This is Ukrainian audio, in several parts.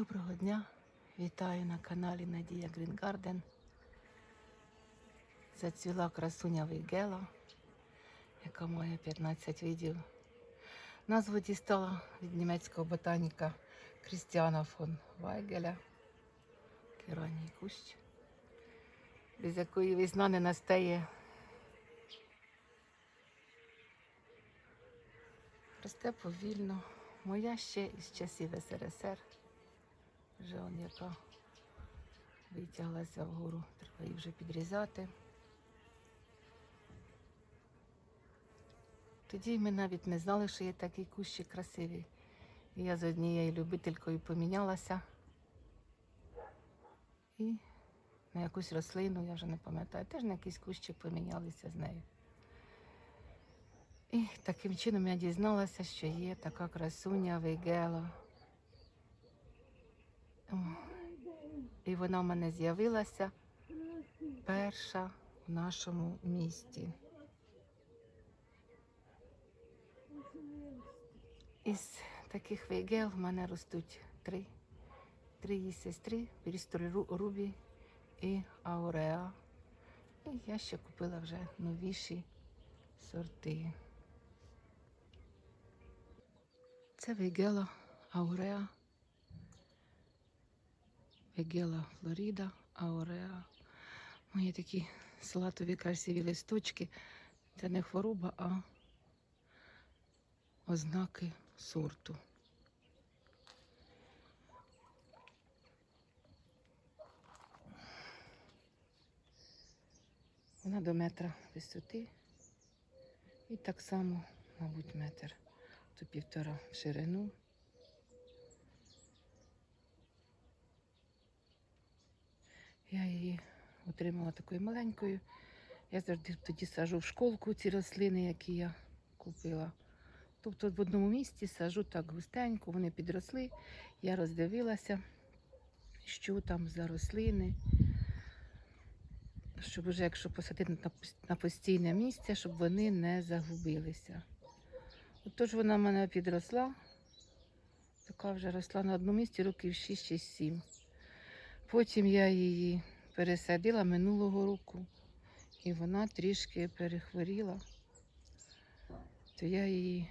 Доброго дня! Вітаю на каналі Надія Green Garden. Зацвіла красуня Вейгела, яка має 15 видів. Назву дістала від німецького ботаніка Крістіана фон Вайгеля. Кераній кущ, без якої весна не настає. Росте повільно. Моя ще із часів СРСР. Вже он яка витяглася вгору, треба її вже підрізати. Тоді ми навіть не знали, що є такий кущик красивий. І я з однією любителькою помінялася. І на якусь рослину, я вже не пам'ятаю, теж на якийсь кущик помінялися з нею. І таким чином я дізналася, що є така красуня Вейгела. І вона в мене з'явилася перша в нашому місті. Із таких вейгел в мене ростуть три. Три її сестри, Брістоль Рубі і Ауреа. І я ще купила вже новіші сорти. Це Вейгела Ауреа. Вегела Флорида, Аореа. Мої такі салатові красиві листочки. Це не хвороба, а ознаки сорту. Вона до метра висоти. І так само, мабуть, метр. То півтора в ширину. Я її отримала такою маленькою. Я завжди тоді сажу в школку ці рослини, які я купила. Тобто в одному місці сажу так густенько, вони підросли. Я роздивилася, що там за рослини. Щоб вже, якщо посадити на постійне місце, щоб вони не загубилися. Отож вона в мене підросла. Така вже росла на одному місці років 6 чи 7. Потім я її пересадила минулого року, і вона трішки перехворіла. То я її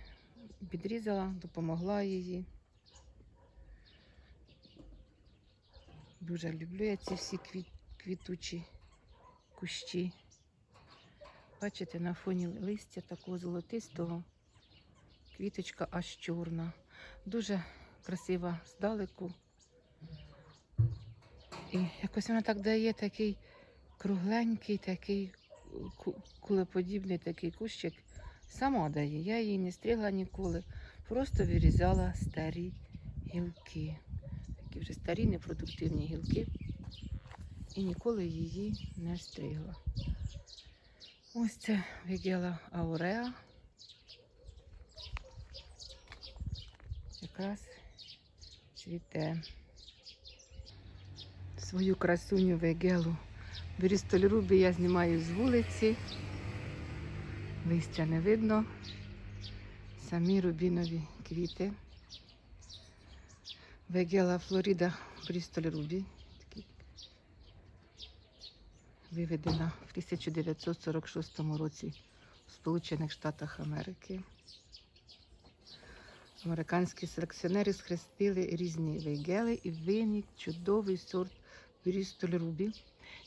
підрізала, допомогла її. Дуже люблю я ці всі квіт, квітучі кущі. Бачите, на фоні листя такого золотистого, квіточка аж чорна. Дуже красива здалеку. І якось вона так дає такий кругленький, такий ку- кулеподібний такий кущик. Сама дає. Я її не стригла ніколи. Просто вирізала старі гілки. Такі вже старі, непродуктивні гілки. І ніколи її не стригла. Ось це Вігела Ауреа. Якраз цвіте свою красуню вегелу. Брістоль Рубі я знімаю з вулиці. Листя не видно. Самі рубінові квіти. Вегела Флорида Брістоль Рубі. Виведена в 1946 році в Сполучених Штатах Америки. Американські селекціонери схрестили різні вейгели і виник чудовий сорт Брістоль Рубі,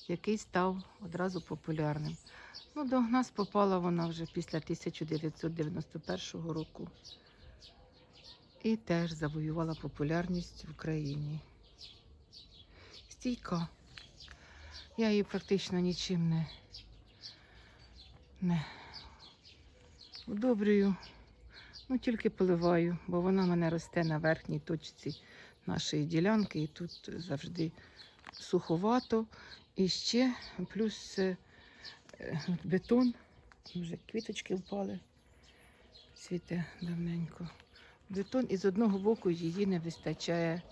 який став одразу популярним. Ну, до нас попала вона вже після 1991 року і теж завоювала популярність в Україні. Стійка. Я її практично нічим не, не удобрюю. Ну, тільки поливаю, бо вона мене росте на верхній точці нашої ділянки, і тут завжди суховато. І ще плюс е, е, бетон, вже квіточки впали, цвіте давненько. Бетон і з одного боку її не вистачає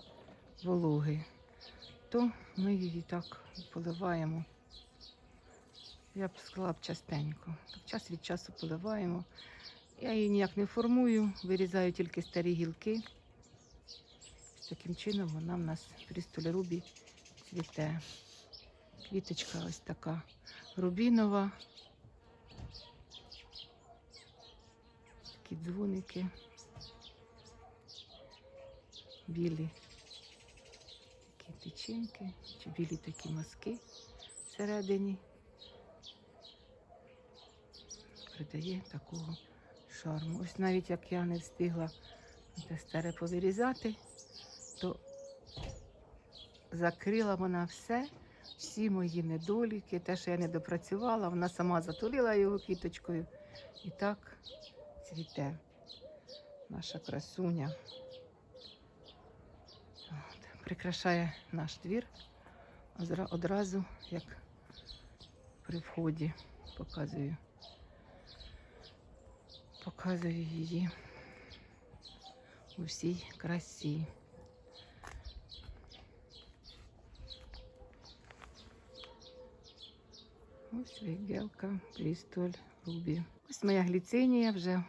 вологи. То ми її так поливаємо. Я б сказала б частенько. Так час від часу поливаємо. Я її ніяк не формую, вирізаю тільки старі гілки. таким чином вона в нас при столярубі цвіте. Квіточка ось така рубінова. Такі дзвоники. Білі такі тичинки, чи білі такі мазки всередині. Придає такого шарму. Ось навіть як я не встигла те старе повирізати, то закрила вона все, всі мої недоліки, те, що я не допрацювала, вона сама затулила його квіточкою. І так цвіте наша красуня. От, прикрашає наш двір одразу, як при вході показую. Показую її у всій красі. Ось вигелка, крістоль, рубі. Ось моя гліцинія вже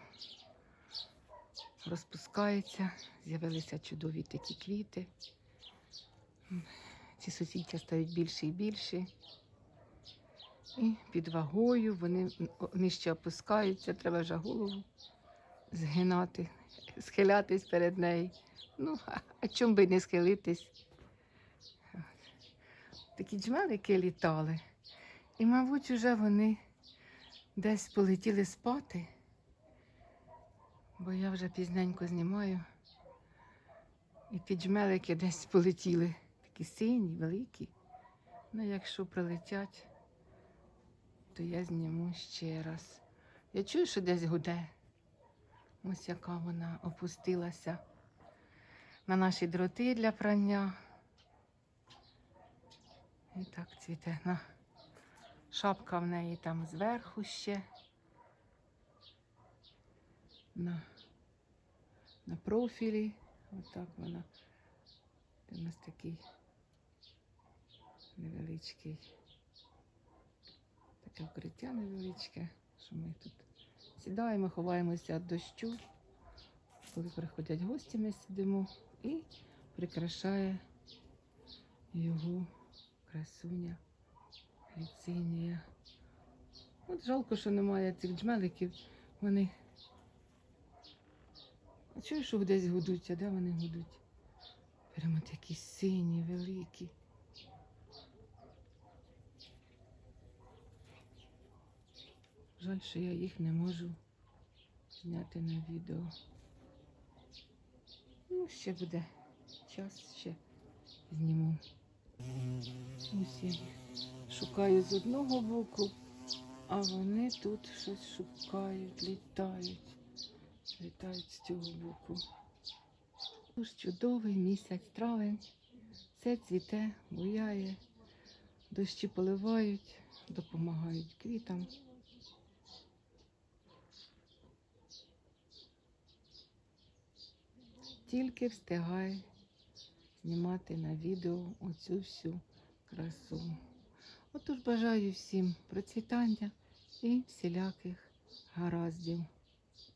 розпускається. З'явилися чудові такі квіти. Ці суцвіття стають більше і більше. І під вагою вони нижче опускаються, треба вже голову згинати, схилятись перед нею. Ну, а чому би не схилитись? Такі джмелики літали. І, мабуть, вже вони десь полетіли спати, бо я вже пізненько знімаю. І ті джмелики десь полетіли. Такі сині, великі. Ну, якщо прилетять, то я зніму ще раз. Я чую, що десь гуде. Ось яка вона опустилася на наші дроти для прання. І так цвіте. На. Шапка в неї там зверху ще. На, на профілі. Отак вона. Це у нас такий невеличкий. Таке вкриття невеличке, що ми тут сідаємо, ховаємося від дощу. Коли приходять гості, ми сидимо і прикрашає його красуня гліцинія. От жалко, що немає цих джмеликів. Вони. А чую, що десь гудуть, а де вони гудуть? Прямо такі сині, великі. Жаль, що я їх не можу зняти на відео. Ну, ще буде час, ще зніму. Їх шукаю з одного боку, а вони тут щось шукають, літають. Літають з цього боку. Тож чудовий місяць травень. Все цвіте, буяє, дощі поливають, допомагають квітам. Тільки встигай знімати на відео оцю всю красу. Отож бажаю всім процвітання і всіляких гараздів.